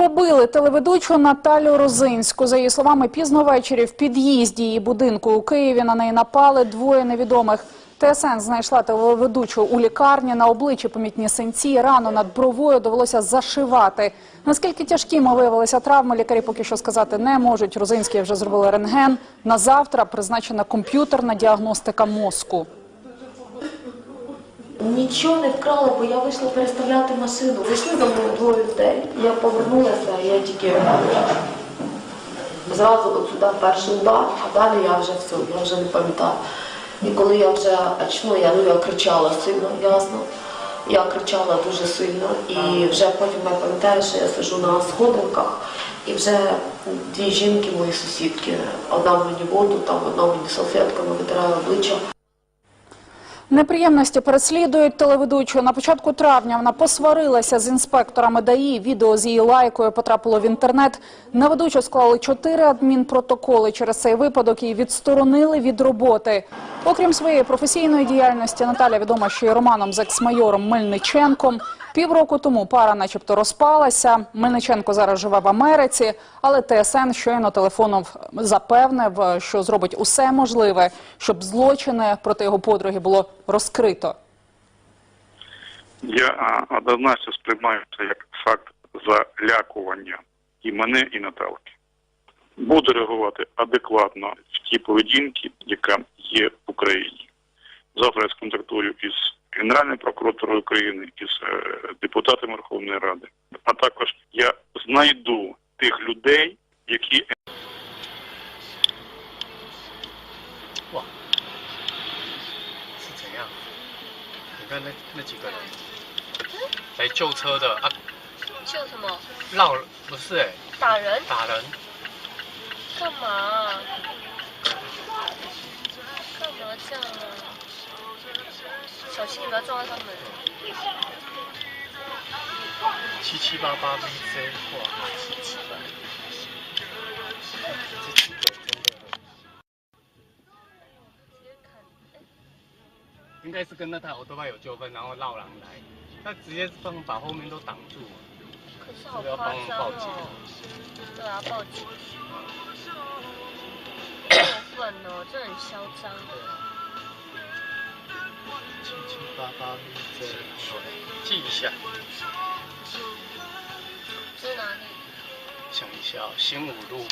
Побили телеведучу Наталю Розинську. За її словами, пізно ввечері в під'їзді її будинку у Києві на неї напали двоє невідомих. ТСН знайшла телеведучу у лікарні. На обличчі помітні синці. Рану над бровою довелося зашивати. Наскільки тяжкими виявилися травми, лікарі поки що сказати не можуть. Розинській вже зробили рентген. На завтра призначена комп'ютерна діагностика мозку. Нічого не вкрала, бо я вийшла переставляти машину. Вийшли за мною двоє людей. Я повернулася, я тільки зразу от сюди перший удар, а далі я вже все, я вже не пам'ятаю. І коли я вже очну, я, ну, я кричала сильно, ясно. Я кричала дуже сильно і вже потім я пам'ятаю, що я сижу на сходинках і вже дві жінки, мої сусідки, одна мені воду, там одна мені салфетками витирає обличчя. Неприємності переслідують телеведучу. На початку травня вона посварилася з інспекторами ДАІ. Відео з її лайкою потрапило в інтернет. На ведучу склали чотири адмінпротоколи. Через цей випадок і відсторонили від роботи. Окрім своєї професійної діяльності, Наталя відома ще й романом з екс-майором Мельниченком. Півроку тому пара начебто розпалася. Мельниченко зараз живе в Америці, але ТСН щойно телефоном запевнив, що зробить усе можливе, щоб злочини проти його подруги було розкрито. Я однозначно сприймаю це як факт залякування і мене, і Наталки. Буду реагувати адекватно в тій поведінці, яка є в Україні. Завтра я сконтактую із Генеральною прокуратурою України, із е, депутатами Верховної Ради. А також я знайду тих людей, які 是怎样？你看那那几个人来救车的啊，救什么？绕了不是哎、打人？打人，干嘛？干嘛这样啊？ 小心你不要撞到他们。七七八八 VJ，哇，七七八。应该是跟那台欧多巴有纠纷，然后绕狼来，他直接帮把后面都挡住了，可是好夸张报警哦。对啊，报警。过分哦，这很嚣张的。七七八八 VJ，记一下，这是哪里？想一下哦，新五路。